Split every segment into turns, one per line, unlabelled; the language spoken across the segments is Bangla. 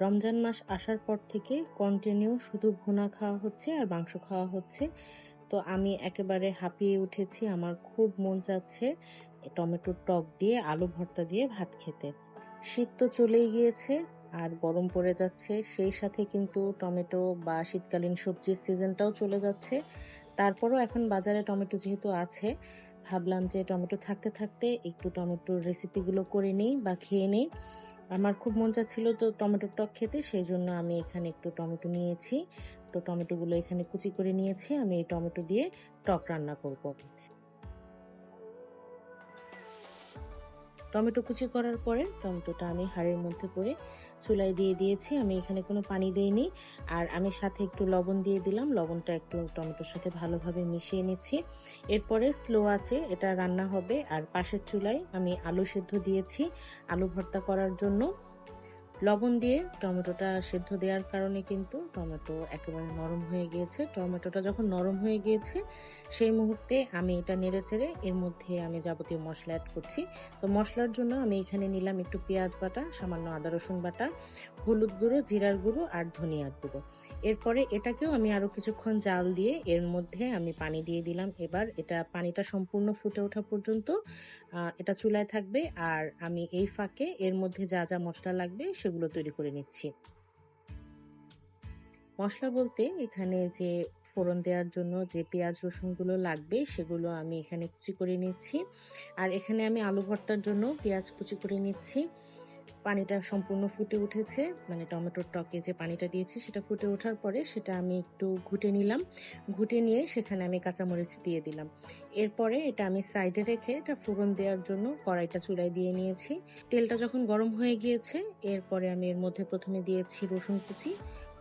রমজান মাস আসার পর থেকে কন্টিনিউ শুধু ভুনা খাওয়া হচ্ছে আর মাংস খাওয়া হচ্ছে। তো আমি একেবারে হাঁপিয়ে উঠেছি, আমার খুব মন চাচ্ছে টমেটোর টক দিয়ে, আলু ভর্তা দিয়ে ভাত খেতে। শীত তো চলেই গিয়েছে আর গরম পড়ে যাচ্ছে, সেই সাথে কিন্তু টমেটো বা শীতকালীন সবজির সিজনটাও চলে যাচ্ছে। তারপরও এখন বাজারে টমেটো যেহেতু আছে ভাবলাম যে টমেটো থাকতে থাকতে একটু টমেটোর রেসিপিগুলো করে নিই বা খেয়ে নিই। আমার খুব মন চাচ্ছিল তো টমেটোর টক খেতে সেই জন্য আমি এখানে একটু টমেটো নিয়েছি। তো টমেটোগুলো এখানে কুচি করে নিয়েছি, আমি এই টমেটো দিয়ে টক রান্না করব। টমেটো কুচি করার পরে টমেটোটা আমি হাড়ের মধ্যে করে চুলায় দিয়ে দিয়েছি। আমি এখানে কোনো পানি দিইনি। আর আমি সাথে একটু লবণ দিয়ে দিলাম। লবণটা একটু টমেটোর সাথে ভালোভাবে মিশিয়ে নিচ্ছি। এরপরে স্লো আছে, এটা রান্না হবে। আর পাশের চুলায় আমি আলু সেদ্ধ দিয়েছি আলু ভর্তা করার জন্য। লবণ দিয়ে টমেটোটা সেদ্ধ দেওয়ার কারণে কিন্তু টমেটো একেবারে নরম হয়ে গিয়েছে। টমেটোটা যখন নরম হয়ে গিয়েছে, সেই মুহূর্তে আমি এটা নেড়ে চেড়ে এর মধ্যে আমি যাবতীয় মশলা অ্যাড করছি। তো মশলার জন্য আমি এখানে নিলাম একটু পেঁয়াজ বাটা, সামান্য আদা, রসুন বাটা, হলুদ গুঁড়ো, জিরার গুঁড়ো আর ধনিয়ার গুঁড়ো। এরপরে এটাকেও আমি আরও কিছুক্ষণ জাল দিয়ে এর মধ্যে আমি পানি দিয়ে দিলাম। এবার এটা পানিটা সম্পূর্ণ ফুটে ওঠা পর্যন্ত এটা চুলায় থাকবে। আর আমি এই ফাঁকে এর মধ্যে যা যা মশলা লাগবে সেগুলো তৈরি করে নিচ্ছি। মশলা বলতে এখানে যে ফোড়ন দেওয়ার জন্য যে পেঁয়াজ, রসুনগুলো লাগবে সেগুলো আমি এখানে কুচি করে নিচ্ছি। আর এখানে আমি আলু ভর্তার জন্য পেঁয়াজ কুচি করে নিচ্ছি। পানিটা সম্পূর্ণ ফুটে উঠেছে মানে টমেটোর টকে যে পানিটা দিয়েছি সেটা ফুটে ওঠার পরে সেটা আমি একটু ঘুটে নিলাম। ঘুটে নিয়ে সেখানে আমি কাঁচামরিচ দিয়ে দিলাম। এরপরে এটা আমি সাইডে রেখে এটা ফোড়ন দেওয়ার জন্য কড়াইটা চুলায় দিয়ে নিয়েছি। তেলটা যখন গরম হয়ে গিয়েছে, এরপরে আমি এর মধ্যে প্রথমে দিয়েছি রসুন কুচি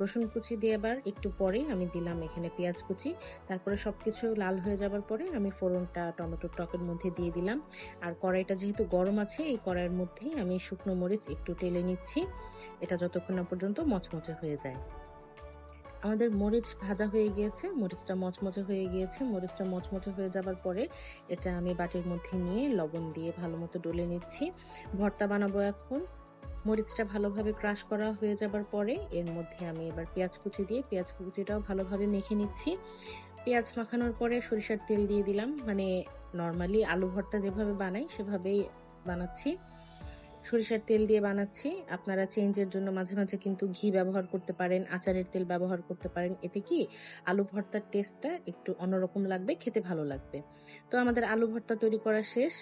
রসুন কুচি দিয়ে আবার একটু পরে আমি দিলাম এখানে পেঁয়াজ কুচি। তারপরে সব কিছু লাল হয়ে যাবার পরে আমি ফোড়নটা টমেটোর টকের মধ্যে দিয়ে দিলাম। আর কড়াইটা যেহেতু গরম আছে, এই কড়াইয়ের মধ্যেই আমি শুকনো মরিচ একটু টেলে নিচ্ছি। এটা যতক্ষণ না পর্যন্ত মচমচে হয়ে যায়। আমাদের মরিচ ভাজা হয়ে গিয়েছে, মরিচটা মচমচে হয়ে গিয়েছে। মরিচটা মচমচে হয়ে যাবার পরে এটা আমি বাটির মধ্যে নিয়ে লবণ দিয়ে ভালো মতো ডলে নিচ্ছি। ভর্তা বানাবো এখন। মরিচটা ভালোভাবে ক্রাশ করা হয়ে যাবার পরে এর মধ্যে আমি এবার পেঁয়াজ কুচি দিয়ে, পেঁয়াজ কুচিটাও ভালোভাবে মেখে নিচ্ছি। পেঁয়াজ মাখানোর পরে সরিষার তেল দিয়ে দিলাম। মানে নর্মালি আলু ভর্তা যেভাবে বানাই, সেভাবেই বানাচ্ছি। সরিষার তেল দিয়ে বানাচ্ছি। আপনারা চেঞ্জের জন্য মাঝে মাঝে কিন্তু ঘি ব্যবহার করতে পারেন, আচারের তেল ব্যবহার করতে পারেন। এতে কি আলু ভর্তার টেস্টটা একটু অন্যরকম লাগবে, খেতে ভালো লাগবে। তো আমাদের আলু ভর্তা তৈরি করা শেষ।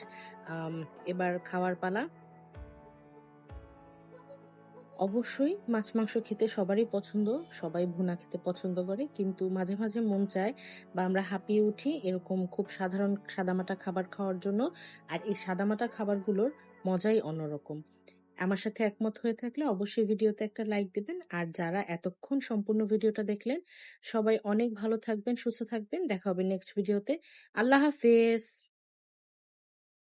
এবার খাওয়ার পালা। অবশ্যই মাছ, মাংস খেতে সবারই পছন্দ, সবাই ভুনা খেতে পছন্দ করে, কিন্তু মাঝে মাঝে মন চায় বা আমরা হাঁপিয়ে উঠি এরকম খুব সাধারণ সাদামাটা খাবার খাওয়ার জন্য। আর এই সাদামাটা খাবারগুলোর মজাই অন্যরকম। আমার সাথে একমত হয়ে থাকলে অবশ্যই ভিডিওতে একটা লাইক দেবেন। আর যারা এতক্ষণ সম্পূর্ণ ভিডিওটা দেখলেন, সবাই অনেক ভালো থাকবেন, সুস্থ থাকবেন। দেখা হবে নেক্সট ভিডিওতে আল্লাহ হাফেজ!